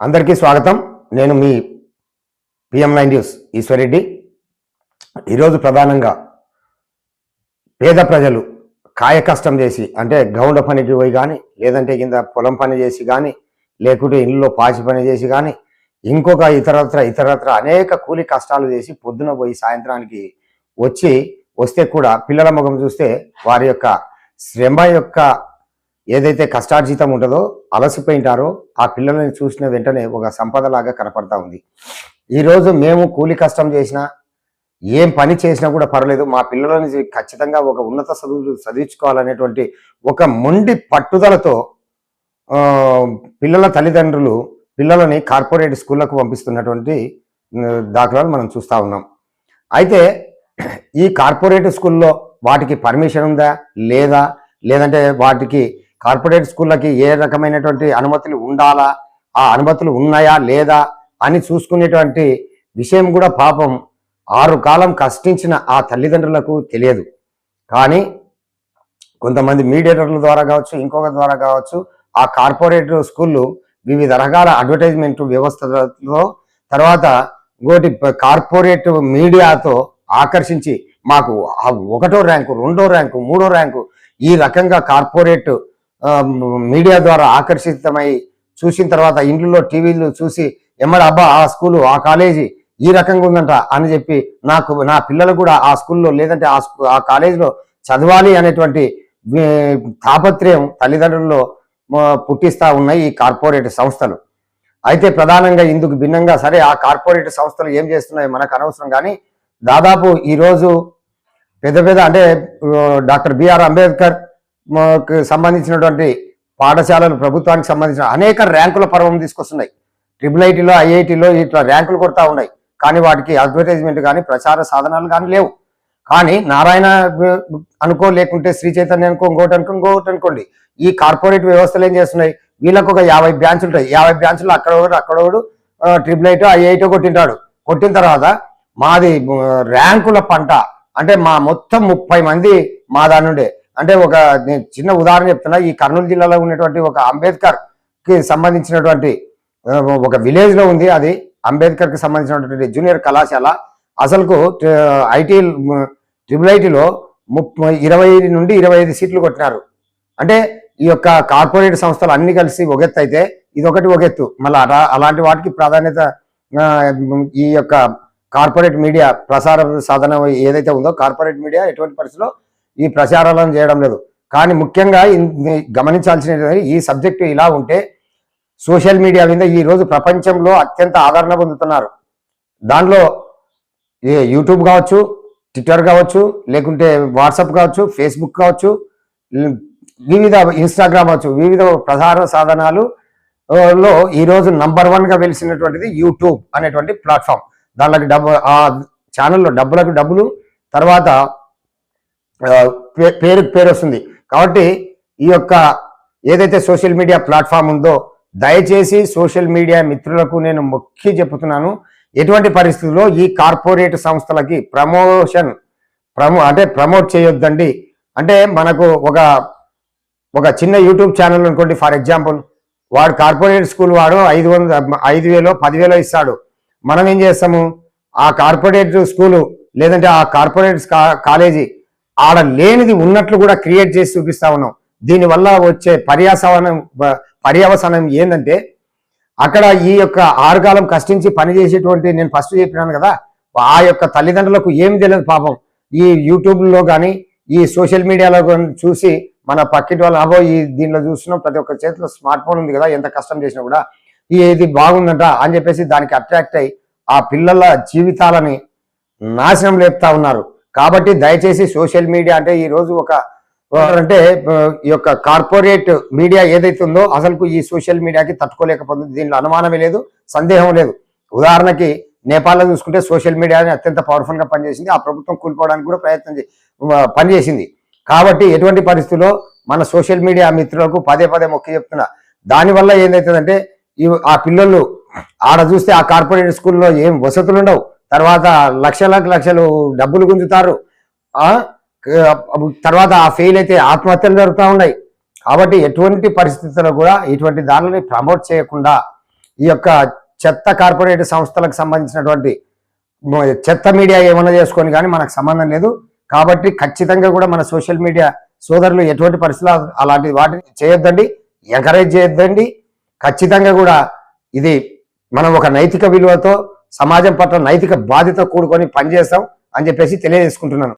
అందరికీ స్వాగతం. నేను మీ పిఎం నైన్ న్యూస్ ఈశ్వరెడ్డి ఈరోజు ప్రధానంగా పేద ప్రజలు కాయ కష్టం చేసి అంటే గౌండ పనికి పోయి కానీ లేదంటే కింద పొలం పని చేసి కానీ లేకుంటే ఇల్లులో పాచి పని చేసి కానీ ఇంకొక ఇతరత్ర ఇతరత్ర అనేక కూలి కష్టాలు చేసి పొద్దున పోయి సాయంత్రానికి వచ్చి వస్తే కూడా పిల్లల ముఖం చూస్తే వారి యొక్క శ్రమ యొక్క ఏదైతే కష్టార్జితం ఉంటుందో అలసిపోయింటారో ఆ పిల్లల్ని చూసిన వెంటనే ఒక సంపదలాగా కనపడతా ఉంది. ఈరోజు మేము కూలి కష్టం చేసినా ఏం పని చేసినా కూడా పర్లేదు మా పిల్లలని ఖచ్చితంగా ఒక ఉన్నత చదువులు చదివించుకోవాలనేటువంటి ఒక మొండి పట్టుదలతో పిల్లల తల్లిదండ్రులు పిల్లలని కార్పొరేట్ స్కూళ్ళకు పంపిస్తున్నటువంటి దాఖలాలు మనం చూస్తూ ఉన్నాం. అయితే ఈ కార్పొరేట్ స్కూల్లో వాటికి పర్మిషన్ ఉందా? లేదా? లేదంటే వాటికి కార్పొరేట్ స్కూళ్ళకి ఏ రకమైనటువంటి అనుమతులు ఉండాలా? ఆ అనుమతులు ఉన్నాయా లేదా? అని చూసుకునేటువంటి విషయం కూడా పాపం ఆరు కాలం కష్టించిన ఆ తల్లిదండ్రులకు తెలియదు. కానీ కొంతమంది మీడియేటర్ల ద్వారా కావచ్చు ఇంకొక ద్వారా కావచ్చు ఆ కార్పొరేట్ స్కూళ్ళు వివిధ రకాల అడ్వర్టైజ్మెంట్ వ్యవస్థలతో తర్వాత ఇంకోటి కార్పొరేట్ మీడియాతో ఆకర్షించి మాకు ఆ ఒకటో ర్యాంకు రెండో ర్యాంకు మూడో ర్యాంకు ఈ రకంగా కార్పొరేట్ మీడియా ద్వారా ఆకర్షితమై చూసిన తర్వాత ఇంట్లో టీవీలు చూసి ఎమ్మడ అబ్బా ఆ స్కూలు ఆ కాలేజీ ఈ రకంగా ఉందంట అని చెప్పి నాకు నా పిల్లలు కూడా ఆ స్కూల్లో లేదంటే ఆ స్కూ ఆ కాలేజీలో చదవాలి అనేటువంటి తాపత్రయం తల్లిదండ్రుల్లో పుట్టిస్తా ఉన్నాయి ఈ కార్పొరేట్ సంస్థలు. అయితే ప్రధానంగా ఇందుకు భిన్నంగా సరే ఆ కార్పొరేట్ సంస్థలు ఏం చేస్తున్నాయో మనకు అనవసరం కానీ దాదాపు ఈరోజు పెద్ద పెద్ద అంటే డాక్టర్ బిఆర్ అంబేద్కర్ సంబంధించినటువంటి పాఠశాలలు ప్రభుత్వానికి సంబంధించిన అనేక ర్యాంకుల పర్వం తీసుకొస్తున్నాయి. ట్రిపుల్ ఐటీలో ఐఐటీలో ఇట్లా ర్యాంకులు కొడతా ఉన్నాయి. కానీ వాటికి అడ్వర్టైజ్మెంట్ కానీ ప్రచార సాధనాలు కానీ లేవు. కానీ నారాయణ అనుకో లేకుంటే శ్రీ చైతన్య అనుకో ఇంకోటి అనుకో ఇంకోటి అనుకోండి. ఈ కార్పొరేట్ వ్యవస్థలు ఏం చేస్తున్నాయి? వీళ్ళకు ఒక యాభై బ్రాంచులు ఉంటాయి. యాభై బ్రాంచ్లు అక్కడ ఒకడు అక్కడ ఒకడు ట్రిపుల్ ఐటో ఐఐటో కొట్టింటాడు. కొట్టిన తర్వాత మాది ర్యాంకుల పంట అంటే మా మొత్తం ముప్పై మంది మా దాని నుండే. అంటే ఒక చిన్న ఉదాహరణ చెప్తున్నా ఈ కర్నూలు జిల్లాలో ఉన్నటువంటి ఒక అంబేద్కర్కి సంబంధించినటువంటి ఒక విలేజ్లో ఉంది అది. అంబేద్కర్కి సంబంధించినటువంటి జూనియర్ కళాశాల. అసలుకు ఐటీ ట్రిపుల్ ఐటీలో ముప్పై ఇరవై నుండి ఇరవై ఐదు సీట్లు కొట్టినారు. అంటే ఈ యొక్క కార్పొరేట్ సంస్థలు అన్ని కలిసి ఒక ఎత్తు అయితే ఇది ఒకటి ఒక ఎత్తు. మళ్ళీ అలా అలాంటి వాటికి ప్రాధాన్యత ఈ యొక్క కార్పొరేట్ మీడియా ప్రసార సాధన ఏదైతే ఉందో కార్పొరేట్ మీడియా ఎటువంటి పరిస్థితిలో ఈ ప్రచారాలను చేయడం లేదు. కానీ ముఖ్యంగా గమనించాల్సిన ఈ సబ్జెక్టు ఇలా ఉంటే సోషల్ మీడియా మీద ఈ రోజు ప్రపంచంలో అత్యంత ఆదరణ పొందుతున్నారు. దానిలో ఏ యూట్యూబ్ కావచ్చు ట్విట్టర్ కావచ్చు లేకుంటే వాట్సాప్ కావచ్చు ఫేస్బుక్ కావచ్చు వివిధ ఇన్స్టాగ్రామ్ కావచ్చు వివిధ ప్రసార సాధనాలు లో ఈరోజు నంబర్ వన్గా వెలిసినటువంటిది యూట్యూబ్ అనేటువంటి ప్లాట్ఫామ్. దానికి డబ్బు ఆ ఛానల్లో డబ్బులకు డబ్బులు తర్వాత పే- పేరుకు పేరు వస్తుంది కాబట్టి ఈ యొక్క ఏదైతే సోషల్ మీడియా ప్లాట్ఫామ్ ఉందో దయచేసి సోషల్ మీడియా మిత్రులకు నేను మొక్కి చెప్తున్నాను. ఎటువంటి పరిస్థితుల్లో ఈ కార్పొరేట్ సంస్థలకి ప్రమోషన్ ప్రమో అంటే ప్రమోట్ చేయొద్దండి. అంటే మనకు ఒక ఒక చిన్న యూట్యూబ్ ఛానల్ అనుకోండి ఫర్ ఎగ్జాంపుల్ వాడు కార్పొరేట్ స్కూల్ వాడు ఐదు వంద ఐదు వేలో పదివేలో ఇస్తాడు. మనం ఏం చేస్తాము? ఆ కార్పొరేట్ స్కూలు లేదంటే ఆ కార్పొరేట్ కాలేజీ ఆడ లేనిది ఉన్నట్లు కూడా క్రియేట్ చేసి చూపిస్తా ఉన్నాం. దీనివల్ల వచ్చే పర్యాసవనం పర్యవసనం ఏంటంటే అక్కడ ఈ యొక్క ఆరుగాలం కష్టించి పనిచేసేటువంటి నేను ఫస్ట్ చెప్పినాను కదా ఆ యొక్క తల్లిదండ్రులకు ఏం తెలియదు పాపం. ఈ యూట్యూబ్లో కానీ ఈ సోషల్ మీడియాలో కానీ చూసి మన పక్కింటి వాళ్ళు అబో ఈ దీనిలో చూస్తున్నాం ప్రతి ఒక్క చేతిలో స్మార్ట్ ఫోన్ ఉంది కదా ఎంత కష్టం చేసినా కూడా ఇది బాగుందంట అని చెప్పేసి దానికి అట్రాక్ట్ అయ్యి ఆ పిల్లల జీవితాలని నాశనం లేపుతా ఉన్నారు. కాబట్టి దయచేసి సోషల్ మీడియా అంటే ఈ రోజు ఒక అంటే ఈ యొక్క కార్పొరేట్ మీడియా ఏదైతే ఉందో అసలు ఈ సోషల్ మీడియాకి తట్టుకోలేకపోతుంది. దీనిలో అనుమానమే లేదు సందేహం లేదు. ఉదాహరణకి నేపాల్లో చూసుకుంటే సోషల్ మీడియా అత్యంత పవర్ఫుల్గా పనిచేసింది. ఆ ప్రభుత్వం కూలిపోవడానికి కూడా ప్రయత్నం పనిచేసింది. కాబట్టి ఎటువంటి పరిస్థితుల్లో మన సోషల్ మీడియా మిత్రులకు పదే పదే మొక్కి చెప్తున్నా. దానివల్ల ఏందవుతుందంటే ఈ ఆ పిల్లలు ఆడ చూస్తే ఆ కార్పొరేట్ స్కూల్లో ఏం వసతులు ఉండవు తర్వాత లక్షలకు లక్షలు డబ్బులు గుంజుతారు. తర్వాత ఆ ఫెయిల్ అయితే ఆత్మహత్యలు జరుగుతూ ఉన్నాయి. కాబట్టి ఎటువంటి పరిస్థితుల్లో కూడా ఇటువంటి దానిని ప్రమోట్ చేయకుండా ఈ యొక్క చెత్త కార్పొరేట్ సంస్థలకు సంబంధించినటువంటి చెత్త మీడియా ఏమన్నా చేసుకొని కానీ మనకు సంబంధం లేదు. కాబట్టి ఖచ్చితంగా కూడా మన సోషల్ మీడియా సోదరులు ఎటువంటి పరిస్థితులు అలాంటి వాటిని చేయొద్దండి ఎంకరేజ్ చేయొద్దండి. ఖచ్చితంగా కూడా ఇది మనం ఒక నైతిక విలువతో సమాజం పట్ల నైతిక బాధ్యత కూడుకొని పనిచేస్తాం అని చెప్పేసి తెలియజేసుకుంటున్నాను.